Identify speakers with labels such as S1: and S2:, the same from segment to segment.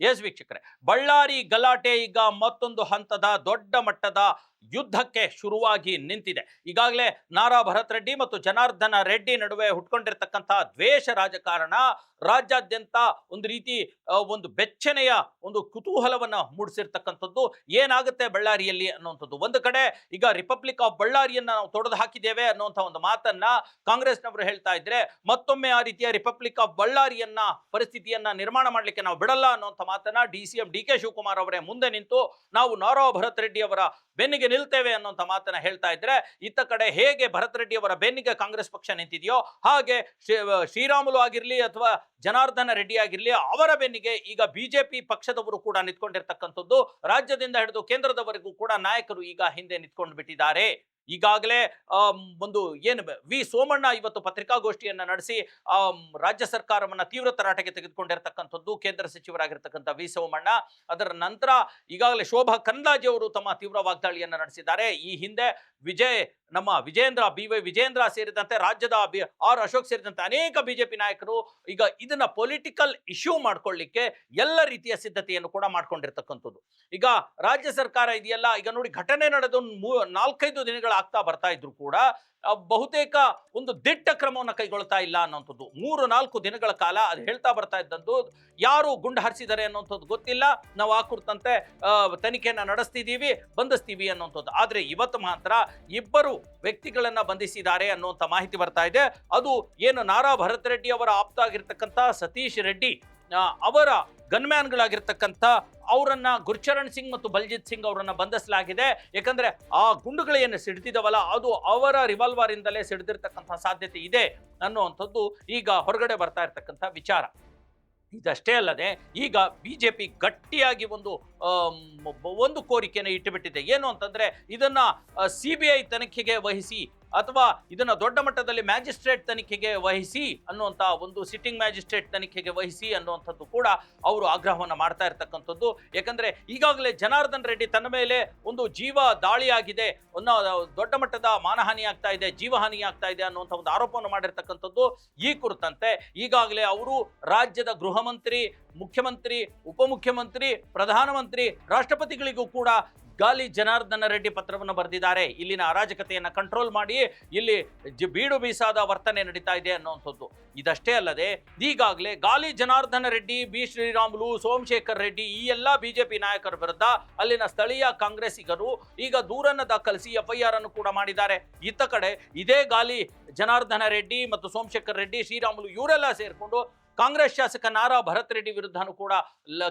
S1: S ವೀಕ್ಷಕರೇ, ಬಳ್ಳಾರಿ ಗಲಾಟೆ ಈಗ ಮತ್ತೊಂದು ಹಂತದ ದೊಡ್ಡ ಮಟ್ಟದ ಯುದ್ಧಕ್ಕೆ ಶುರುವಾಗಿ ನಿಂತಿದೆ. ಈಗಾಗಲೇ ನಾರಾ ಭರತ್ ರೆಡ್ಡಿ ಮತ್ತು ಜನಾರ್ದನ ರೆಡ್ಡಿ ನಡುವೆ ಹುಟ್ಕೊಂಡಿರ್ತಕ್ಕಂಥ ದ್ವೇಷ ರಾಜಕಾರಣ, ರಾಜ್ಯಾದ್ಯಂತ ಒಂದು ರೀತಿ ಒಂದು ಬೆಚ್ಚನೆಯ ಒಂದು ಕುತೂಹಲವನ್ನು ಮೂಡಿಸಿರ್ತಕ್ಕಂಥದ್ದು ಏನಾಗುತ್ತೆ ಬಳ್ಳಾರಿಯಲ್ಲಿ ಅನ್ನುವಂಥದ್ದು. ಒಂದು ಕಡೆ ಈಗ ರಿಪಬ್ಲಿಕ್ ಆಫ್ ಬಳ್ಳಾರಿಯನ್ನ ನಾವು ತೊಡೆದು ಹಾಕಿದ್ದೇವೆ ಅನ್ನುವಂಥ ಒಂದು ಮಾತನ್ನ ಕಾಂಗ್ರೆಸ್ನವರು ಹೇಳ್ತಾ ಇದ್ರೆ ಮತ್ತೊಮ್ಮೆ ಆ ರೀತಿಯ ರಿಪಬ್ಲಿಕ್ ಆಫ್ ಬಳ್ಳಾರಿಯನ್ನ ಪರಿಸ್ಥಿತಿಯನ್ನ ನಿರ್ಮಾಣ ಮಾಡಲಿಕ್ಕೆ ನಾವು ಬಿಡಲ್ಲ ಅನ್ನುವಂಥ ಮಾತನ್ನ D C M D K Shivakumar ಅವರೇ ಮುಂದೆ ನಿಂತು ನಾವು ನಾರೋ ಭರತ್ ರೆಡ್ಡಿ ಅವರ ಬೆನ್ನಿಗೆ ನಿಲ್ತೇವೆ ಅನ್ನೋಂಥ ಮಾತನ್ನ ಹೇಳ್ತಾ ಇದ್ರೆ ಇತ್ತ ಕಡೆ ಹೇಗೆ ಭರತ್ ರೆಡ್ಡಿ ಅವರ ಬೆನ್ನಿಗೆ ಕಾಂಗ್ರೆಸ್ ಪಕ್ಷ ನಿಂತಿದೆಯೋ ಹಾಗೆ ಶ್ರೀ- ಶ್ರೀರಾಮುಲು ಆಗಿರಲಿ ಅಥವಾ ಜನಾರ್ದನ ರೆಡ್ಡಿ ಆಗಿರಲಿ ಅವರ ಬೆನ್ನಿಗೆ ಈಗ ಬಿಜೆಪಿ ಪಕ್ಷದವರು ಕೂಡ ನಿಂತ್ಕೊಂಡಿರ್ತಕ್ಕಂಥದ್ದು ರಾಜ್ಯದಿಂದ ಹಿಡಿದು ಕೇಂದ್ರದವರೆಗೂ ಕೂಡ ನಾಯಕರು ಈಗ ಹಿಂದೆ ನಿಂತ್ಕೊಂಡು ಬಿಟ್ಟಿದ್ದಾರೆ ಈಗಾಗಲೇ ಒಂದು ಏನು ವಿ ಸೋಮಣ್ಣ ಇವತ್ತು ಪತ್ರಿಕಾಗೋಷ್ಠಿಯನ್ನು ನಡೆಸಿ ರಾಜ್ಯ ಸರ್ಕಾರವನ್ನ ತೀವ್ರ ತರಾಟೆಗೆ ತೆಗೆದುಕೊಂಡಿರ್ತಕ್ಕಂಥದ್ದು, ಕೇಂದ್ರ ಸಚಿವರಾಗಿರ್ತಕ್ಕಂಥ ವಿ ಸೋಮಣ್ಣ. ಅದರ ನಂತರ ಈಗಾಗಲೇ ಶೋಭಾ ಕಂದಾಜಿ ಅವರು ತಮ್ಮ ತೀವ್ರ ವಾಗ್ದಾಳಿಯನ್ನು ನಡೆಸಿದ್ದಾರೆ. ಈ ಹಿಂದೆ ವಿಜಯ್, ನಮ್ಮ ವಿಜೇಂದ್ರ ಬಿ ವೈ ವಿಜೇಂದ್ರ ಸೇರಿದಂತೆ ರಾಜ್ಯದ ಬಿ ಆರ್ ಅಶೋಕ್ ಸೇರಿದಂತೆ ಅನೇಕ ಬಿಜೆಪಿ ನಾಯಕರು ಈಗ ಇದನ್ನ ಪೊಲಿಟಿಕಲ್ ಇಶ್ಯೂ ಮಾಡ್ಕೊಳ್ಳಿಕ್ಕೆ ಎಲ್ಲ ರೀತಿಯ ಸಿದ್ಧತೆಯನ್ನು ಕೂಡ ಮಾಡ್ಕೊಂಡಿರ್ತಕ್ಕಂಥದ್ದು. ಈಗ ರಾಜ್ಯ ಸರ್ಕಾರ ಇದೆಯಲ್ಲ, ಈಗ ನೋಡಿ ಘಟನೆ ನಡೆದು ಮೂ- ನಾಲ್ಕೈದು ದಿನಗಳಾಗ್ತಾ ಬರ್ತಾ ಇದ್ರು ಕೂಡ ಬಹುತೇಕ ಒಂದು ದಿಟ್ಟ ಕ್ರಮವನ್ನು ಕೈಗೊಳ್ತಾ ಇಲ್ಲ ಅನ್ನೋಂಥದ್ದು. ಮೂರು, ನಾಲ್ಕು ದಿನಗಳ ಕಾಲ ಅದು ಹೇಳ್ತಾ ಬರ್ತಾ ಇದ್ದಂದು, ಯಾರು ಗುಂಡು ಹಾರಿಸಿದ್ದಾರೆ ಅನ್ನೋಂಥದ್ದು ಗೊತ್ತಿಲ್ಲ. ನಾವು ಆ ಕುರಿತಂತೆ ತನಿಖೆಯನ್ನು ನಡೆಸ್ತಿದ್ದೀವಿ ಬಂಧಿಸ್ತೀವಿ ಅನ್ನೋಂಥದ್ದು. ಆದರೆ ಇವತ್ತು ಮಾತ್ರ ಇಬ್ಬರು ವ್ಯಕ್ತಿಗಳನ್ನು ಬಂಧಿಸಿದ್ದಾರೆ ಅನ್ನುವಂಥ ಮಾಹಿತಿ ಬರ್ತಾ ಇದೆ. ಅದು ಏನು ನಾರಾ ಭರತ್ ರೆಡ್ಡಿ ಅವರ ಆಪ್ತ ಆಗಿರ್ತಕ್ಕಂಥ ಸತೀಶ್ ರೆಡ್ಡಿ ಅವರ ಗನ್ಮ್ಯಾನ್ಗಳಾಗಿರ್ತಕ್ಕಂಥ ಅವರನ್ನ ಗುರ್ಚರಣ್ ಸಿಂಗ್ ಮತ್ತು ಬಲ್ಜಿತ್ ಸಿಂಗ್ ಅವರನ್ನ ಬಂಧಿಸಲಾಗಿದೆ. ಯಾಕಂದ್ರೆ ಆ ಗುಂಡುಗಳು ಏನು ಸಿಡ್ತಿದವಲ್ಲ, ಅದು ಅವರ ರಿವಾಲ್ವರ್ ಇಂದಲೇ ಸಿಡಿದಿರ್ತಕ್ಕಂಥ ಸಾಧ್ಯತೆ ಇದೆ ಅನ್ನುವಂಥದ್ದು ಈಗ ಹೊರಗಡೆ ಬರ್ತಾ ಇರ್ತಕ್ಕಂಥ ವಿಚಾರ. ಇದಷ್ಟೇ ಅಲ್ಲದೆ ಈಗ ಬಿಜೆಪಿ ಗಟ್ಟಿಯಾಗಿ ಒಂದು ಒಂದು ಕೋರಿಕೆಯನ್ನು ಇಟ್ಟುಬಿಟ್ಟಿದೆ. ಏನು ಅಂತಂದ್ರೆ, ಇದನ್ನ ಸಿ ಬಿ ಐ ತನಿಖೆಗೆ ವಹಿಸಿ ಅಥವಾ ಇದನ್ನ ದೊಡ್ಡ ಮಟ್ಟದಲ್ಲಿ ಮ್ಯಾಜಿಸ್ಟ್ರೇಟ್ ತನಿಖೆಗೆ ವಹಿಸಿ ಅನ್ನುವಂಥ ಒಂದು ಸಿಟ್ಟಿಂಗ್ ಮ್ಯಾಜಿಸ್ಟ್ರೇಟ್ ತನಿಖೆಗೆ ವಹಿಸಿ ಅನ್ನುವಂಥದ್ದು ಕೂಡ ಅವರು ಆಗ್ರಹವನ್ನು ಮಾಡ್ತಾ ಇರ್ತಕ್ಕಂಥದ್ದು. ಯಾಕಂದ್ರೆ, ಈಗಾಗಲೇ ಜನಾರ್ದನ್ ರೆಡ್ಡಿ ತನ್ನ ಮೇಲೆ ಒಂದು ಜೀವ ದಾಳಿಯಾಗಿದೆ. ಒಂದು ದೊಡ್ಡ ಮಟ್ಟದ ಮಾನಹಾನಿ ಆಗ್ತಾ ಇದೆ, ಜೀವಹಾನಿ ಆಗ್ತಾ ಇದೆ ಅನ್ನುವಂಥ ಒಂದು ಆರೋಪವನ್ನು ಮಾಡಿರ್ತಕ್ಕಂಥದ್ದು ಈ ಕುರಿತಂತೆ. ಈಗಾಗಲೇ ಅವರು ರಾಜ್ಯದ ಗೃಹ ಮಂತ್ರಿ ಮುಖ್ಯಮಂತ್ರಿ, ಉಪಮುಖ್ಯಮಂತ್ರಿ, ಪ್ರಧಾನಮಂತ್ರಿ, ರಾಷ್ಟ್ರಪತಿಗಳಿಗೂ ಕೂಡ ಗಾಲಿ ಜನಾರ್ದನ ರೆಡ್ಡಿ ಪತ್ರವನ್ನು ಬರೆದಿದ್ದಾರೆ. ಇಲ್ಲಿನ ಅರಾಜಕತೆಯನ್ನು ಕಂಟ್ರೋಲ್ ಮಾಡಿ ಇಲ್ಲಿ ಬೀಡು ಬೀಸಾದ ವರ್ತನೆ ನಡೀತಾ ಇದೆ ಅನ್ನುವಂಥದ್ದು. ಇದಷ್ಟೇ ಅಲ್ಲದೆ, ಈಗಾಗಲೇ ಗಾಲಿ ಜನಾರ್ದನ ರೆಡ್ಡಿ, ಬಿ ಶ್ರೀರಾಮುಲು, ಸೋಮಶೇಖರ್ ರೆಡ್ಡಿ ಈ ಎಲ್ಲ ಬಿಜೆಪಿ ನಾಯಕರ ವಿರುದ್ಧ ಅಲ್ಲಿನ ಸ್ಥಳೀಯ ಕಾಂಗ್ರೆಸ್ಸಿಗರು ಈಗ ದೂರನ್ನು ದಾಖಲಿಸಿ ಎಫ್ಐಆರ್ ಅನ್ನು ಕೂಡ ಮಾಡಿದ್ದಾರೆ. ಇತ್ತ ಕಡೆ ಇದೇ ಗಾಲಿ ಜನಾರ್ದನ ರೆಡ್ಡಿ ಮತ್ತು ಸೋಮಶೇಖರ್ ರೆಡ್ಡಿ, ಶ್ರೀರಾಮುಲು ಇವರೆಲ್ಲ ಸೇರಿಕೊಂಡು ಕಾಂಗ್ರೆಸ್ ಶಾಸಕ ನಾರಾ ಭರತ್ ರೆಡ್ಡಿ ವಿರುದ್ಧನೂ ಕೂಡ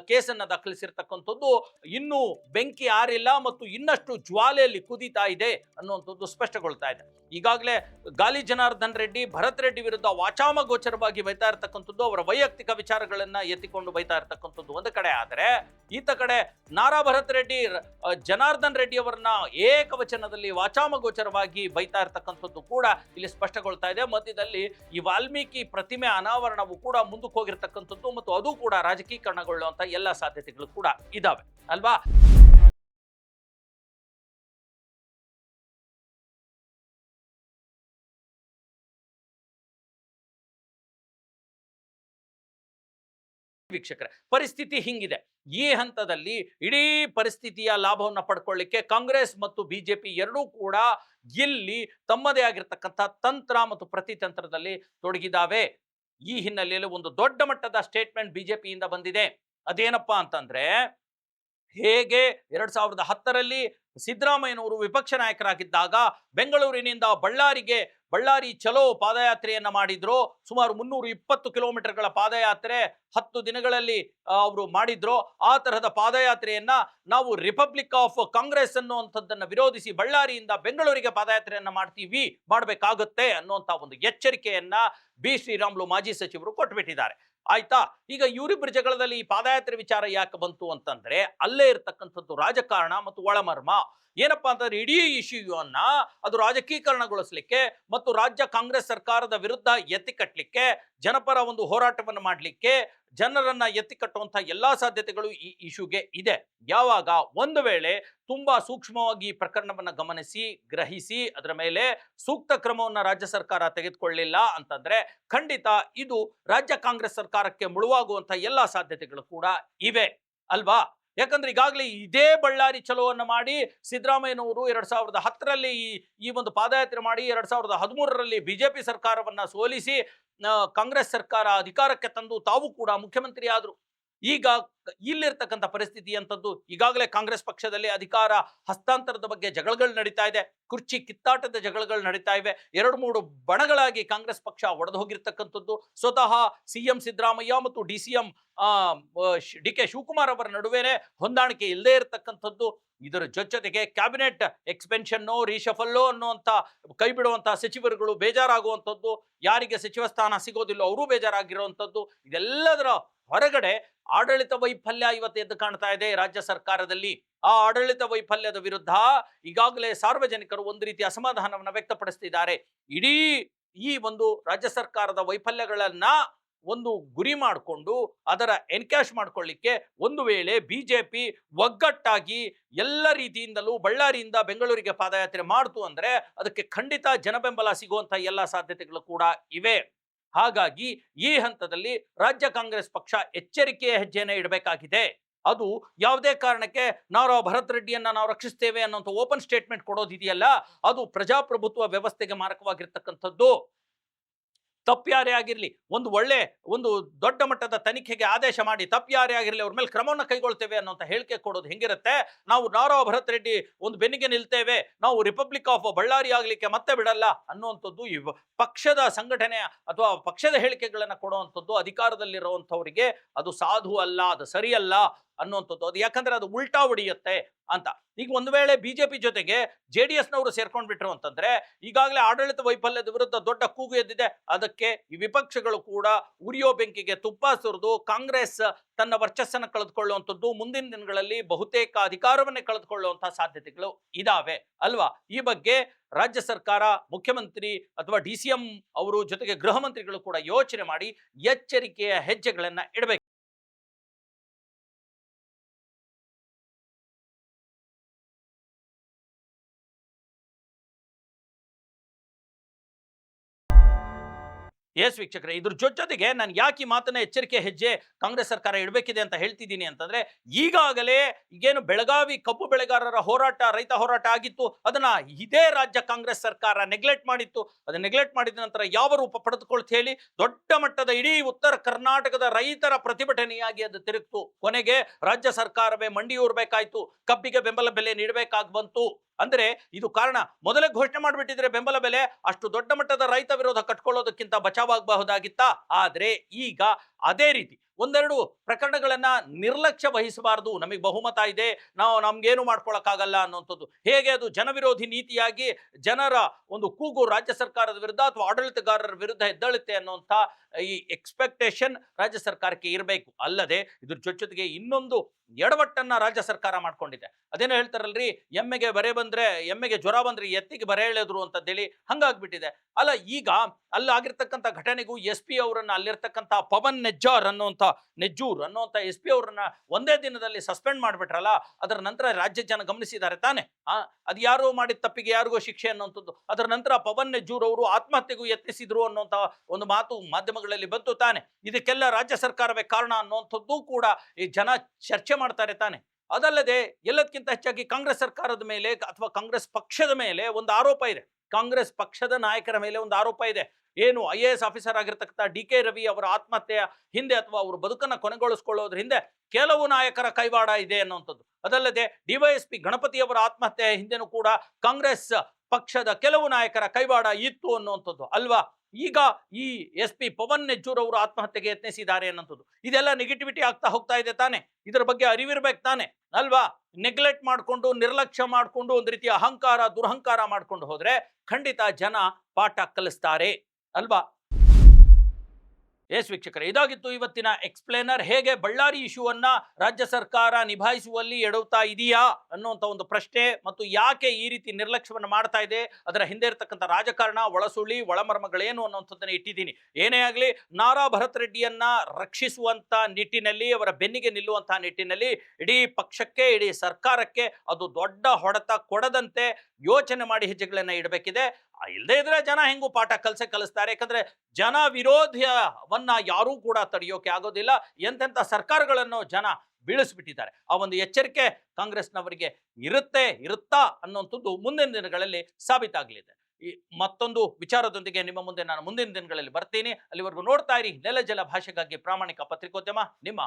S1: ಕೇಸನ್ನು ದಾಖಲಿಸಿರ್ತಕ್ಕಂಥದ್ದು ಇನ್ನೂ ಬೆಂಕಿ ಆರಿಲ್ಲ ಮತ್ತು ಇನ್ನಷ್ಟು ಜ್ವಾಲೆಯಲ್ಲಿ ಕುದೀತಾ ಇದೆ ಅನ್ನುವಂಥದ್ದು ಸ್ಪಷ್ಟಗೊಳ್ತಾ ಇದೆ. ಈಗಾಗಲೇ ಗಾಲಿ ಜನಾರ್ದನ್ ರೆಡ್ಡಿ ಭರತ್ ರೆಡ್ಡಿ ವಿರುದ್ಧ ವಾಚಾಮ ಗೋಚರವಾಗಿ ಬೈತಾ ಇರತಕ್ಕಂಥದ್ದು, ಅವರ ವೈಯಕ್ತಿಕ ವಿಚಾರಗಳನ್ನ ಎತ್ತಿಕೊಂಡು ಬೈತಾ ಇರತಕ್ಕಂಥದ್ದು ಒಂದು ಕಡೆ. ಆದರೆ ಈತ ಕಡೆ ನಾರಾ ಭರತ್ ರೆಡ್ಡಿ ಜನಾರ್ದನ್ ರೆಡ್ಡಿ ಅವರನ್ನ ಏಕವಚನದಲ್ಲಿ ವಾಚಾಮ ಗೋಚರವಾಗಿ ಬೈತಾ ಇರತಕ್ಕಂಥದ್ದು ಕೂಡ ಇಲ್ಲಿ ಸ್ಪಷ್ಟಗೊಳ್ತಾ ಇದೆ. ಮಧ್ಯದಲ್ಲಿ ಈ ವಾಲ್ಮೀಕಿ ಪ್ರತಿಮೆ ಅನಾವರಣವು ಕೂಡ ಮುಂದಕ್ಕೆ ಹೋಗಿರ್ತಕ್ಕಂಥದ್ದು ಮತ್ತು ಅದು ಕೂಡ ರಾಜಕೀಕರಣಗೊಳ್ಳುವಂತ ಎಲ್ಲ ಸಾಧ್ಯತೆಗಳು ಕೂಡ ಇದಾವೆ, ಅಲ್ವಾ? ವೀಕ್ಷಕರೇ, ಪರಿಸ್ಥಿತಿ ಹಿಂಗಿದೆ. ಈ ಹಂತದಲ್ಲಿ ಇಡೀ ಪರಿಸ್ಥಿತಿಯ ಲಾಭವನ್ನು ಪಡ್ಕೊಳ್ಳಿಕ್ಕೆ ಕಾಂಗ್ರೆಸ್ ಮತ್ತು ಬಿಜೆಪಿ ಎರಡೂ ಕೂಡ ಇಲ್ಲಿ ತಮ್ಮದೇ ಆಗಿರ್ತಕ್ಕಂಥ ತಂತ್ರ ಮತ್ತು ಪ್ರತಿತಂತ್ರದಲ್ಲಿ ತೊಡಗಿದಾವೆ. ಈ ಹಿನ್ನೆಲೆಯಲ್ಲಿ ಒಂದು ದೊಡ್ಡ ಮಟ್ಟದ ಸ್ಟೇಟ್ಮೆಂಟ್ ಬಿಜೆಪಿಯಿಂದ ಬಂದಿದೆ. ಅದೇನಪ್ಪಾ ಅಂತಂದ್ರೆ ಹೇಗೆ ಎರಡ್ ಸಾವಿರದ ಹತ್ತರಲ್ಲಿ ಸಿದ್ದರಾಮಯ್ಯನವರು ವಿಪಕ್ಷ ನಾಯಕರಾಗಿದ್ದಾಗ ಬೆಂಗಳೂರಿನಿಂದ ಬಳ್ಳಾರಿಗೆ ಬಳ್ಳಾರಿ ಚಲೋ ಪಾದಯಾತ್ರೆಯನ್ನ ಮಾಡಿದ್ರು. ಸುಮಾರು ಮುನ್ನೂರು ಇಪ್ಪತ್ತು ಕಿಲೋಮೀಟರ್ಗಳ ಪಾದಯಾತ್ರೆ ಹತ್ತು ದಿನಗಳಲ್ಲಿ ಅವರು ಮಾಡಿದ್ರು. ಆ ತರಹದ ಪಾದಯಾತ್ರೆಯನ್ನ ನಾವು ರಿಪಬ್ಲಿಕ್ ಆಫ್ ಕಾಂಗ್ರೆಸ್ ಅನ್ನುವಂಥದ್ದನ್ನು ವಿರೋಧಿಸಿ ಬಳ್ಳಾರಿಯಿಂದ ಬೆಂಗಳೂರಿಗೆ ಪಾದಯಾತ್ರೆಯನ್ನ ಮಾಡ್ತೀವಿ, ಮಾಡಬೇಕಾಗುತ್ತೆ ಅನ್ನುವಂಥ ಒಂದು ಎಚ್ಚರಿಕೆಯನ್ನ ಬಿ. ಶ್ರೀರಾಮ್ಲು ಮಾಜಿ ಸಚಿವರು ಕೊಟ್ಬಿಟ್ಟಿದ್ದಾರೆ. ಆಯ್ತಾ? ಈಗ ಇವರಿಬ್ಬರ ಜಗಳದಲ್ಲಿ ಈ ಪಾದಯಾತ್ರೆ ವಿಚಾರ ಯಾಕೆ ಬಂತು ಅಂತಂದ್ರೆ, ಅಲ್ಲೇ ಇರತಕ್ಕಂಥದ್ದು ರಾಜಕಾರಣ ಮತ್ತು ಒಳಮರ್ಮ. ಏನಪ್ಪಾ ಅಂತಂದ್ರೆ ಇಡೀ ಇಶ್ಯೂಯನ್ನ ಅದು ರಾಜಕೀಕರಣಗೊಳಿಸ್ಲಿಕ್ಕೆ ಮತ್ತು ರಾಜ್ಯ ಕಾಂಗ್ರೆಸ್ ಸರ್ಕಾರದ ವಿರುದ್ಧ ಎತ್ತಿ ಕಟ್ಟಲಿಕ್ಕೆ ಜನಪರ ಒಂದು ಹೋರಾಟವನ್ನು ಮಾಡಲಿಕ್ಕೆ ಜನರನ್ನ ಎತ್ತಿ ಕಟ್ಟುವಂಥ ಎಲ್ಲಾ ಸಾಧ್ಯತೆಗಳು ಈ ಇಶ್ಯೂಗೆ ಇದೆ. ಯಾವಾಗ? ಒಂದು ವೇಳೆ ತುಂಬಾ ಸೂಕ್ಷ್ಮವಾಗಿ ಈ ಪ್ರಕರಣವನ್ನ ಗಮನಿಸಿ, ಗ್ರಹಿಸಿ, ಅದರ ಮೇಲೆ ಸೂಕ್ತ ಕ್ರಮವನ್ನ ರಾಜ್ಯ ಸರ್ಕಾರ ತೆಗೆದುಕೊಳ್ಳಿಲ್ಲ ಅಂತಂದ್ರೆ ಖಂಡಿತ ಇದು ರಾಜ್ಯ ಕಾಂಗ್ರೆಸ್ ಸರ್ಕಾರಕ್ಕೆ ಮುಳುವಾಗುವಂತ ಎಲ್ಲಾ ಸಾಧ್ಯತೆಗಳು ಕೂಡ ಇವೆ. ಅಲ್ವಾ? ಯಾಕಂದ್ರೆ ಈಗಾಗಲೇ ಇದೇ ಬಳ್ಳಾರಿ ಚಲೋವನ್ನು ಮಾಡಿ ಸಿದ್ದರಾಮಯ್ಯನವರು ಎರಡ್ ಸಾವಿರದ ಹತ್ತರಲ್ಲಿ ಈ ಈ ಒಂದು ಪಾದಯಾತ್ರೆ ಮಾಡಿ ಎರಡ್ ಸಾವಿರದ ಹದಿಮೂರರಲ್ಲಿ ಬಿಜೆಪಿ ಸರ್ಕಾರವನ್ನ ಸೋಲಿಸಿ ಕಾಂಗ್ರೆಸ್ ಸರ್ಕಾರ ಅಧಿಕಾರಕ್ಕೆ ತಂದು ತಾವು ಕೂಡ ಮುಖ್ಯಮಂತ್ರಿ ಆದ್ರು ಈಗ ಇಲ್ಲಿರ್ತಕ್ಕಂಥ ಪರಿಸ್ಥಿತಿ ಅಂತದ್ದು ಈಗಾಗಲೇ ಕಾಂಗ್ರೆಸ್ ಪಕ್ಷದಲ್ಲಿ ಅಧಿಕಾರ ಹಸ್ತಾಂತರದ ಬಗ್ಗೆ ಜಗಳಗಳು ನಡೀತಾ ಇದೆ, ಕುರ್ಚಿ ಕಿತ್ತಾಟದ ಜಗಳಗಳು ನಡೀತಾ ಇವೆ, ಎರಡು ಮೂರು ಬಣಗಳಾಗಿ ಕಾಂಗ್ರೆಸ್ ಪಕ್ಷ ಒಡೆದು ಹೋಗಿರ್ತಕ್ಕಂಥದ್ದು ಸ್ವತಃ ಸಿ ಎಂ ಸಿದ್ದರಾಮಯ್ಯ ಮತ್ತು D C M D K Shivakumar ಅವರ ನಡುವೆನೇ ಹೊಂದಾಣಿಕೆ ಇಲ್ಲದೆ ಇರತಕ್ಕಂಥದ್ದು. ಇದರ ಜೊತೆಗೆ ಕ್ಯಾಬಿನೆಟ್ ಎಕ್ಸ್ಪೆನ್ಷನ್ನು, ರೀಶಫಲ್ಲೋ ಅನ್ನುವಂಥ ಕೈ ಬಿಡುವಂಥ ಸಚಿವರುಗಳು ಬೇಜಾರಾಗುವಂಥದ್ದು. ಯಾರಿಗೆ ಸಚಿವ ಸ್ಥಾನ ಸಿಗೋದಿಲ್ಲ, ಅವರು ಬೇಜಾರಾಗಿರುವಂಥದ್ದು. ಇದೆಲ್ಲದರ ಹೊರಗಡೆ ಆಡಳಿತ ವೈಫಲ್ಯ ಇವತ್ತು ಎದ್ದು ಕಾಣ್ತಾ ಇದೆ. ರಾಜ್ಯ ಸರ್ಕಾರದಲ್ಲಿ ಆ ಆಡಳಿತ ವೈಫಲ್ಯದ ವಿರುದ್ಧ ಈಗಾಗಲೇ ಸಾರ್ವಜನಿಕರು ಒಂದು ರೀತಿ ಅಸಮಾಧಾನವನ್ನು ವ್ಯಕ್ತಪಡಿಸ್ತಿದ್ದಾರೆ. ಇಡೀ ಈ ಒಂದು ರಾಜ್ಯ ಸರ್ಕಾರದ ವೈಫಲ್ಯಗಳನ್ನ ಒಂದು ಗುರಿ ಮಾಡಿಕೊಂಡು ಅದರ ಎನ್ಕ್ಯಾಶ್ ಮಾಡ್ಕೊಳ್ಳಿಕ್ಕೆ ಒಂದು ವೇಳೆ ಬಿಜೆಪಿ ಒಗ್ಗಟ್ಟಾಗಿ ಎಲ್ಲ ರೀತಿಯಿಂದಲೂ ಬಳ್ಳಾರಿಯಿಂದ ಬೆಂಗಳೂರಿಗೆ ಪಾದಯಾತ್ರೆ ಮಾಡ್ತು ಅಂದರೆ ಅದಕ್ಕೆ ಖಂಡಿತ ಜನಬೆಂಬಲ ಸಿಗುವಂಥ ಎಲ್ಲ ಸಾಧ್ಯತೆಗಳು ಕೂಡ ಇವೆ. ಹಾಗಾಗಿ ಈ ಹಂತದಲ್ಲಿ ರಾಜ್ಯ ಕಾಂಗ್ರೆಸ್ ಪಕ್ಷ ಎಚ್ಚರಿಕೆಯ ಹೆಜ್ಜೆಯನ್ನು ಇಡಬೇಕಾಗಿದೆ. ಅದು ಯಾವುದೇ ಕಾರಣಕ್ಕೆ ನಾವು ಭರತ್ ರೆಡ್ಡಿಯನ್ನ ನಾವು ರಕ್ಷಿಸ್ತೇವೆ ಅನ್ನೋಂಥ ಓಪನ್ ಸ್ಟೇಟ್ಮೆಂಟ್ ಕೊಡೋದಿದೆಯಲ್ಲ, ಅದು ಪ್ರಜಾಪ್ರಭುತ್ವ ವ್ಯವಸ್ಥೆಗೆ ಮಾರಕವಾಗಿರ್ತಕ್ಕಂಥದ್ದು. ತಪ್ಪ್ಯಾರೇ ಆಗಿರಲಿ, ಒಂದು ಒಳ್ಳೆ, ಒಂದು ದೊಡ್ಡ ಮಟ್ಟದ ತನಿಖೆಗೆ ಆದೇಶ ಮಾಡಿ ತಪ್ಪ್ಯಾರೇ ಆಗಿರಲಿ, ಅವ್ರ ಮೇಲೆ ಕ್ರಮವನ್ನು ಕೈಗೊಳ್ತೇವೆ ಅನ್ನೋಂಥ ಹೇಳಿಕೆ ಕೊಡೋದು ಹೆಂಗಿರುತ್ತೆ? ನಾವು ನಾರಾವ್ ಭರತ್ ರೆಡ್ಡಿ ಒಂದು ಬೆನ್ನಿಗೆ ನಿಲ್ತೇವೆ, ನಾವು ರಿಪಬ್ಲಿಕ್ ಆಫ್ ಬಳ್ಳಾರಿ ಆಗಲಿಕ್ಕೆ ಮತ್ತೆ ಬಿಡಲ್ಲ ಅನ್ನುವಂಥದ್ದು ಈ ಪಕ್ಷದ ಸಂಘಟನೆ ಅಥವಾ ಪಕ್ಷದ ಹೇಳಿಕೆಗಳನ್ನು ಕೊಡುವಂಥದ್ದು ಅಧಿಕಾರದಲ್ಲಿರುವಂಥವರಿಗೆ ಅದು ಸಾಧು ಅಲ್ಲ ಅದು ಸರಿಯಲ್ಲ. ಅನ್ನುವಂಥದ್ದು. ಅದು ಯಾಕಂದ್ರೆ ಅದು ಉಲ್ಟಾ ಹೊಡಿಯುತ್ತೆ ಅಂತ. ಈಗ ಒಂದು ವೇಳೆ ಬಿಜೆಪಿ ಜೊತೆಗೆ ಜೆ ಡಿ ಎಸ್ನವರು ಸೇರ್ಕೊಂಡ್ಬಿಟ್ರು ಅಂತಂದ್ರೆ, ಈಗಾಗಲೇ ಆಡಳಿತ ವೈಫಲ್ಯದ ವಿರುದ್ಧ ದೊಡ್ಡ ಕೂಗು ಎದ್ದಿದೆ. ಅದಕ್ಕೆ ಈ ವಿಪಕ್ಷಗಳು ಕೂಡ ಉರಿಯೋ ಬೆಂಕಿಗೆ ತುಪ್ಪ ಸುರಿದು ಕಾಂಗ್ರೆಸ್ ತನ್ನ ವರ್ಚಸ್ಸನ್ನು ಕಳೆದುಕೊಳ್ಳುವಂಥದ್ದು, ಮುಂದಿನ ದಿನಗಳಲ್ಲಿ ಬಹುತೇಕ ಅಧಿಕಾರವನ್ನೇ ಕಳೆದುಕೊಳ್ಳುವಂತಹ ಸಾಧ್ಯತೆಗಳು ಇದಾವೆ, ಅಲ್ವಾ? ಈ ಬಗ್ಗೆ ರಾಜ್ಯ ಸರ್ಕಾರ, ಮುಖ್ಯಮಂತ್ರಿ ಅಥವಾ ಡಿ ಸಿ ಎಂ ಅವರು ಜೊತೆಗೆ ಗೃಹ ಮಂತ್ರಿಗಳು ಕೂಡ ಯೋಚನೆ ಮಾಡಿ ಎಚ್ಚರಿಕೆಯ ಹೆಜ್ಜೆಗಳನ್ನ ಇಡಬೇಕು. ಎಸ್ ವೀಕ್ಷಕರೇ, ಇದ್ರ ಜೊತೆಗೆ ನಾನು ಯಾಕೆ ಈ ಮಾತನ್ನ ಎಚ್ಚರಿಕೆ ಹೆಜ್ಜೆ ಕಾಂಗ್ರೆಸ್ ಸರ್ಕಾರ ಇಡಬೇಕಿದೆ ಅಂತ ಹೇಳ್ತಿದ್ದೀನಿ ಅಂತಂದ್ರೆ, ಈಗಾಗಲೇ ಏನು ಬೆಳಗಾವಿ ಕಬ್ಬು ಬೆಳೆಗಾರರ ಹೋರಾಟ, ರೈತ ಹೋರಾಟ ಆಗಿತ್ತು, ಅದನ್ನ ಇದೇ ರಾಜ್ಯ ಕಾಂಗ್ರೆಸ್ ಸರ್ಕಾರ ನೆಗ್ಲೆಕ್ಟ್ ಮಾಡಿತ್ತು. ಅದನ್ನ ನೆಗ್ಲೆಕ್ಟ್ ಮಾಡಿದ ನಂತರ ಯಾವ ರೂಪ ಪಡೆದುಕೊಳ್ತ ಹೇಳಿ, ದೊಡ್ಡ ಮಟ್ಟದ ಇಡೀ ಉತ್ತರ ಕರ್ನಾಟಕದ ರೈತರ ಪ್ರತಿಭಟನೆಯಾಗಿ ಅದು ತಿರುಗ್ತು. ಕೊನೆಗೆ ರಾಜ್ಯ ಸರ್ಕಾರವೇ ಮಂಡಿಯೂರ್ಬೇಕಾಯ್ತು ಕಬ್ಬಿಗೆ ಬೆಂಬಲ ಬೆಲೆ ನೀಡಬೇಕಾಗಿ ಬಂತು. ಅಂದ್ರೆ ಇದು ಕಾರಣ. ಮೊದಲೇ ಘೋಷಣೆ ಮಾಡಿಬಿಟ್ಟಿದ್ರೆ ಬೆಂಬಲ ಬೆಲೆ, ಅಷ್ಟು ದೊಡ್ಡ ಮಟ್ಟದ ರೈತ ವಿರೋಧ ಕಟ್ಕೊಳ್ಳೋದಕ್ಕಿಂತ ಬಚಾವಾಗಬಹುದಾಗಿತ್ತ? ಆದರೆ ಈಗ ಅದೇ ರೀತಿ. ಒಂದೆರಡು ಪ್ರಕರಣಗಳನ್ನ ನಿರ್ಲಕ್ಷ್ಯ ವಹಿಸಬಾರದು. ನಮಗೆ ಬಹುಮತ ಇದೆ. ನಾವು ನಮ್ಗೇನು ಮಾಡ್ಕೊಳಕ್ಕಾಗಲ್ಲ ಅನ್ನುವಂಥದ್ದು. ಹೇಗೆ ಅದು ಜನವಿರೋಧಿ ನೀತಿಯಾಗಿ ಜನರ ಒಂದು ಕೂಗು ರಾಜ್ಯ ಸರ್ಕಾರದ ವಿರುದ್ಧ ಅಥವಾ ಆಡಳಿತಗಾರರ ವಿರುದ್ಧ ಎದ್ದಳುತ್ತೆ ಅನ್ನುವಂಥ ಈ ಎಕ್ಸ್ಪೆಕ್ಟೇಷನ್ ರಾಜ್ಯ ಸರ್ಕಾರಕ್ಕೆ ಇರಬೇಕು. ಅಲ್ಲದೆ ಇದ್ರ ಜೊತೆಗೆ ಇನ್ನೊಂದು ಎಡವಟ್ಟನ್ನ ರಾಜ್ಯ ಸರ್ಕಾರ ಮಾಡ್ಕೊಂಡಿದೆ. ಅದೇನೋ ಹೇಳ್ತಾರಲ್ರಿ, ಎಮ್ಮೆಗೆ ಬರೆ ಬಂದ್ರೆ, ಎಮ್ಮೆಗೆ ಜ್ವರ ಬಂದ್ರೆ ಎತ್ತಿಗೆ ಬರೆ ಎಳೆದ್ರು ಹೇಳಿ ಹಂಗಾಗ್ಬಿಟ್ಟಿದೆ. ಅಲ್ಲ ಈಗ ಅಲ್ಲಾಗಿರ್ತಕ್ಕಂಥ ಘಟನೆಗೂ ಎಸ್ ಪಿ ಅವರನ್ನ ಅಲ್ಲಿರ್ತಕ್ಕಂಥ ಪವನ್ ನೆಜ್ಜಾರ್ ಅನ್ನುವಂಥ ನೆಜ್ಜೂರ್ ಅನ್ನುವಂಥ ಎಸ್ ಪಿ ಅವ್ರನ್ನ ಒಂದೇ ದಿನದಲ್ಲಿ ಸಸ್ಪೆಂಡ್ ಮಾಡಿಬಿಟ್ರಲ್ಲ, ಅದರ ನಂತರ ರಾಜ್ಯ ಜನ ಗಮನಿಸಿದ್ದಾರೆ ತಾನೆ. ಆ, ಅದು ಯಾರೋ ಮಾಡಿದ ತಪ್ಪಿಗೆ ಯಾರಿಗೋ ಶಿಕ್ಷೆ ಅನ್ನುವಂಥದ್ದು. ಅದರ ನಂತರ ಪವನ್ ನೆಜ್ಜೂರ್ ಅವರು ಆತ್ಮಹತ್ಯೆಗೂ ಯತ್ನಿಸಿದ್ರು ಅನ್ನುವಂಥ ಒಂದು ಮಾತು ಮಾಧ್ಯಮಗಳಲ್ಲಿ ಬಂತು ತಾನೆ. ಇದಕ್ಕೆಲ್ಲ ರಾಜ್ಯ ಸರ್ಕಾರವೇ ಕಾರಣ ಅನ್ನುವಂಥದ್ದು ಕೂಡ ಈ ಜನ ಚರ್ಚೆ ಮಾಡ್ತಾರೆ ತಾನೆ. ಅದಲ್ಲದೆ ಎಲ್ಲದಕ್ಕಿಂತ ಹೆಚ್ಚಾಗಿ ಕಾಂಗ್ರೆಸ್ ಸರ್ಕಾರದ ಮೇಲೆ ಅಥವಾ ಕಾಂಗ್ರೆಸ್ ಪಕ್ಷದ ಮೇಲೆ ಒಂದು ಆರೋಪ ಇದೆ. ಕಾಂಗ್ರೆಸ್ ಪಕ್ಷದ ನಾಯಕರ ಮೇಲೆ ಒಂದು ಆರೋಪ ಇದೆ. ಏನು ಐ ಆಫೀಸರ್ ಆಗಿರ್ತಕ್ಕಂಥ ಡಿ ಕೆ ರವಿ ಅವರ ಆತ್ಮಹತ್ಯೆಯ ಹಿಂದೆ ಅಥವಾ ಅವರು ಬದುಕನ್ನ ಕೊನೆಗೊಳಿಸ್ಕೊಳ್ಳೋದ್ರ ಹಿಂದೆ ಕೆಲವು ನಾಯಕರ ಕೈವಾಡ ಇದೆ ಅನ್ನುವಂಥದ್ದು. ಅದಲ್ಲದೆ ಡಿವೈಎಸ್ಪಿ ಗಣಪತಿಯವರ ಆತ್ಮಹತ್ಯೆಯ ಹಿಂದೆನೂ ಕೂಡ ಕಾಂಗ್ರೆಸ್ ಪಕ್ಷದ ಕೆಲವು ನಾಯಕರ ಕೈವಾಡ ಇತ್ತು ಅನ್ನುವಂಥದ್ದು ಅಲ್ವಾ? ಈಗ ಈ ಎಸ್ ಪಿ ಪವನ್ ನೆಜ್ಜೂರ್ ಅವರು ಆತ್ಮಹತ್ಯೆಗೆ ಯತ್ನಿಸಿದ್ದಾರೆ ಅನ್ನೋದು ಇದೆಲ್ಲ ನೆಗೆಟಿವಿಟಿ ಆಗ್ತಾ ಹೋಗ್ತಾ ಇದೆ ತಾನೆ. ಇದರ ಬಗ್ಗೆ ಅರಿವಿರ್ಬೇಕು ತಾನೆ, ಅಲ್ವಾ? ನೆಗ್ಲೆಕ್ಟ್ ಮಾಡಿಕೊಂಡು, ನಿರ್ಲಕ್ಷ್ಯ ಮಾಡಿಕೊಂಡು, ಒಂದು ರೀತಿಯ ಅಹಂಕಾರ, ದುರಹಂಕಾರ ಮಾಡ್ಕೊಂಡು ಹೋದ್ರೆ ಖಂಡಿತ ಜನ ಪಾಠ ಕಲಿಸ್ತಾರೆ. ಅಲ್ವಾ? ಎಸ್ ವೀಕ್ಷಕರ, ಇದಾಗಿತ್ತು ಇವತ್ತಿನ ಎಕ್ಸ್ಪ್ಲೇನರ್. ಹೇಗೆ ಬಳ್ಳಾರಿ ಇಶ್ಯೂವನ್ನ ರಾಜ್ಯ ಸರ್ಕಾರ ನಿಭಾಯಿಸುವಲ್ಲಿ ಎಡವ್ತಾ ಇದೆಯಾ ಅನ್ನುವಂಥ ಒಂದು ಪ್ರಶ್ನೆ ಮತ್ತು ಯಾಕೆ ಈ ರೀತಿ ನಿರ್ಲಕ್ಷ್ಯವನ್ನು ಮಾಡ್ತಾ ಇದೆ, ಅದರ ಹಿಂದೆ ಇರತಕ್ಕಂಥ ರಾಜಕಾರಣ, ಒಳಸುಳಿ, ಒಳಮರ್ಮಗಳೇನು ಅನ್ನುವಂಥದ್ದನ್ನು ಇಟ್ಟಿದ್ದೀನಿ. ಏನೇ ಆಗಲಿ, ನಾರಾ ಭರತ್ ರೆಡ್ಡಿಯನ್ನ ರಕ್ಷಿಸುವಂತ ನಿಟ್ಟಿನಲ್ಲಿ, ಅವರ ಬೆನ್ನಿಗೆ ನಿಲ್ಲುವಂತಹ ನಿಟ್ಟಿನಲ್ಲಿ ಇಡೀ ಪಕ್ಷಕ್ಕೆ, ಇಡೀ ಸರ್ಕಾರಕ್ಕೆ ಅದು ದೊಡ್ಡ ಹೊಡೆತ ಕೊಡದಂತೆ ಯೋಚನೆ ಮಾಡಿ ಹೆಜ್ಜೆಗಳನ್ನ ಇಡಬೇಕಿದೆ. ಇಲ್ಲದೆ ಇದ್ರೆ ಜನ ಹೆಂಗು ಪಾಠ ಕಲಸೆ ಕಲಿಸ್ತಾರೆ. ಯಾಕಂದ್ರೆ ಜನ ವಿರೋಧವನ್ನ ಯಾರೂ ಕೂಡ ತಡೆಯೋಕೆ ಆಗೋದಿಲ್ಲ. ಎಂತೆಂಥ ಸರ್ಕಾರಗಳನ್ನು ಜನ ಬೀಳಿಸ್ಬಿಟ್ಟಿದ್ದಾರೆ. ಆ ಒಂದು ಎಚ್ಚರಿಕೆ ಕಾಂಗ್ರೆಸ್ನವರಿಗೆ ಇರುತ್ತೆ, ಇರುತ್ತಾ ಅನ್ನುವಂಥದ್ದು ಮುಂದಿನ ದಿನಗಳಲ್ಲಿ ಸಾಬೀತಾಗಲಿದೆ. ಈ ಮತ್ತೊಂದು ವಿಚಾರದೊಂದಿಗೆ ನಿಮ್ಮ ಮುಂದೆ ನಾನು ಮುಂದಿನ ದಿನಗಳಲ್ಲಿ ಬರ್ತೀನಿ. ಅಲ್ಲಿವರೆಗೂ ನೋಡ್ತಾ ಇರಿ. ನೆಲ ಭಾಷೆಗಾಗಿ ಪ್ರಾಮಾಣಿಕ ಪತ್ರಿಕೋದ್ಯಮ, ನಿಮ್ಮ